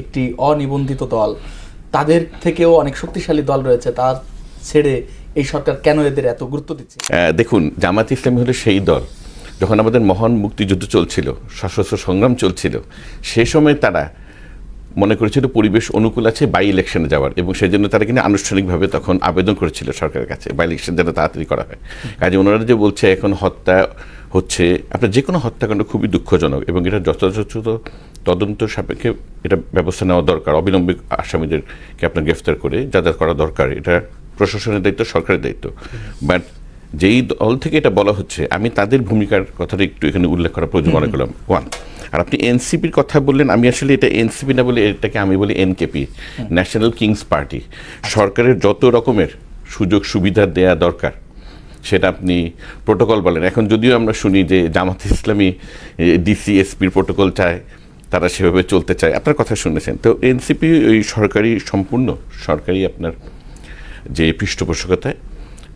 একটি অনিবন্ধিত দল। তাদের থেকেও অনেক শক্তিশালী দল রয়েছে, তার ছেড়ে এই সরকার কেন এদের এত গুরুত্ব দিচ্ছে? দেখুন, জামাত ইসলামী হলো সেই দল। যখন আমাদের মহান মুক্তিযুদ্ধ চলছিল, সশস্ত্র সংগ্রাম চলছিল, সে সময় তারা মনে করেছিল পরিবেশ অনুকূল আছে বাই ইলেকশনে যাওয়ার। এবং সেই জন্য তারা কিন্তু আনুষ্ঠানিকভাবে তখন আবেদন করেছিল সরকারের কাছে বাই ইলেকশন যেন তাড়াতাড়ি করা হয়। কাজে ওনারা যে বলছে, এখন হত্যা হচ্ছে আপনার যে কোনো হত্যাকাণ্ড খুবই দুঃখজনক এবং এটা যথাযথ তদন্ত সাপেক্ষে এটা ব্যবস্থা নেওয়া দরকার। অবিলম্বে আসামিদেরকে আপনার গ্রেফতার করে যা যা করা দরকার। এটা প্রশাসনের দায়িত্ব সরকারের দায়িত্ব। বাট যেই দল থেকে এটা বলা হচ্ছে আমি তাদের ভূমিকার কথাটা একটু এখানে উল্লেখ করা প্রয়োজন মনে করলাম। ওয়ান আর আপনি এনসিপির কথা বললেন আমি আসলে এটা এনসিপি না বলে এটাকে আমি বলি এনকেপি ন্যাশনাল কিংস পার্টি সরকারের যত রকমের সুযোগ সুবিধা দেয়া দরকার সেটা আপনি প্রোটোকল বলেন। এখন যদিও আমরা শুনি যে জামাত ইসলামী ডিসিএসপির প্রোটোকল চায়, তারা সেভাবে চলতে চায়। আপনার কথা শুনেছেন। তো এনসিপি ওই সরকারি, সম্পূর্ণ সরকারি আপনার যে পৃষ্ঠপোষকতায়,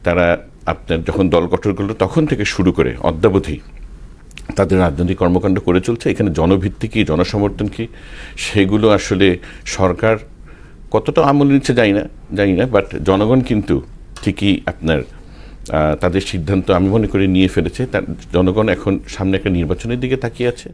তারা আপনার যখন দল গঠন করল, তখন থেকে শুরু করে অদ্যাবধি তাদের রাজনৈতিক কর্মকাণ্ড করে চলছে। এখানে জনভিত্তি কী, জনসমর্থন কী, সেগুলো আসলে সরকার কতটা আমল নিচ্ছে জানি না জানি না বাট জনগণ কিন্তু ঠিকই আপনার তাদের সিদ্ধান্ত আমি মনে করি নিয়ে ফেলেছে। তার জনগণ এখন সামনে একটা নির্বাচনের দিকে তাকিয়ে আছে।